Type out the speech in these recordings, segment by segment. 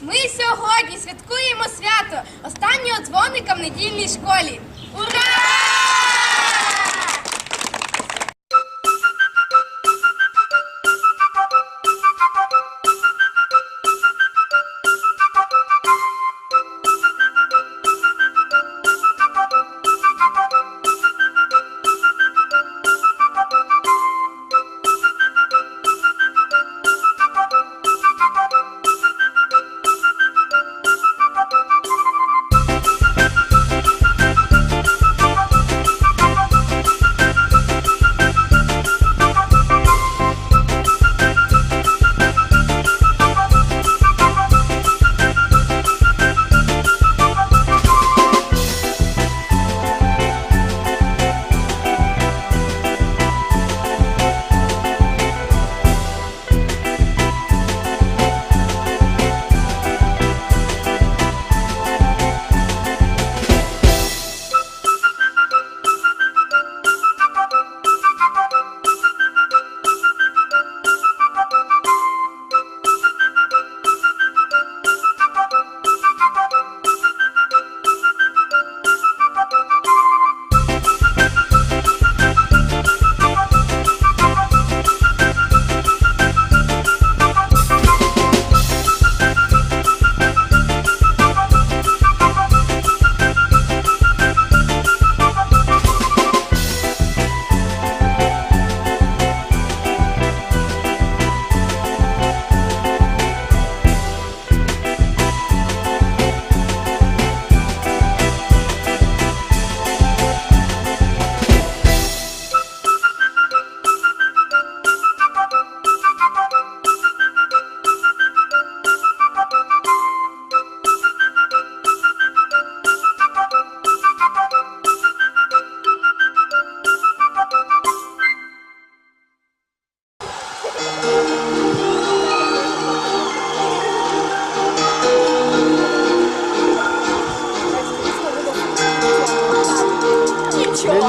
Ми сьогодні святкуємо свято останнього дзвоника в недільній школі. Ура!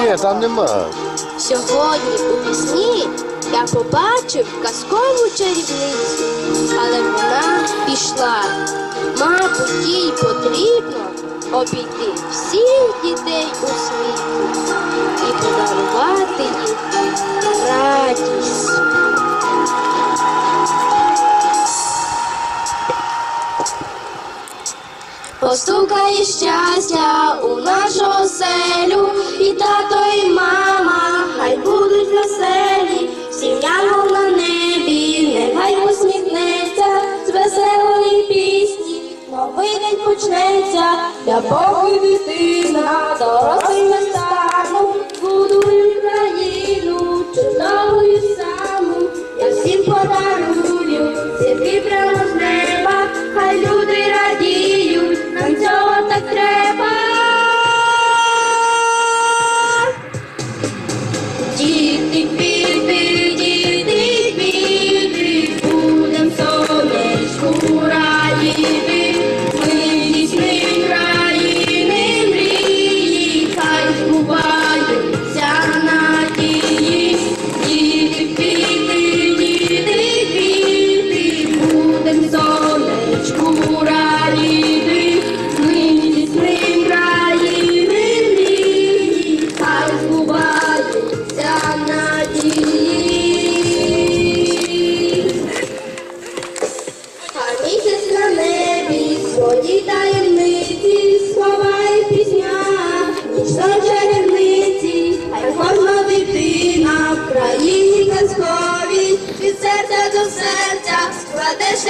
Ні, там нема. Сьогодні у вісні я побачив казкову чарівницю, але вона пішла. Мабуть, їй потрібно обійти всіх дітей у світі і подарувати їм радість. Постукає щастя у нашу оселю, і тато, і мама, хай будуть веселі, всім на небі, нехай усміхнеться. З веселої пісні, новий день почнеться, для Бога дитина, дорослими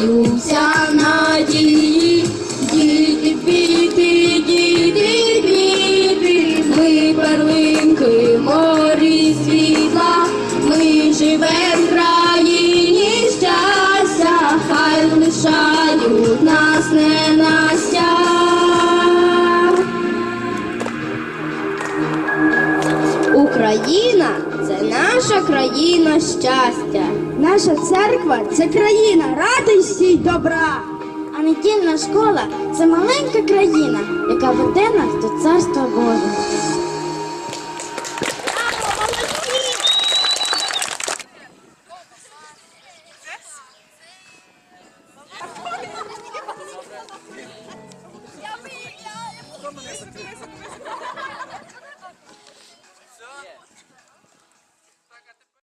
Даюся надії, діти, піти, діти, діти, ми перлинки морі світла, ми живем в країні щастя, хай лишають нас ненастя. Україна це наша країна щастя. Наша церква це країна радості й добра. А недільна школа це маленька країна, яка веде нас до царства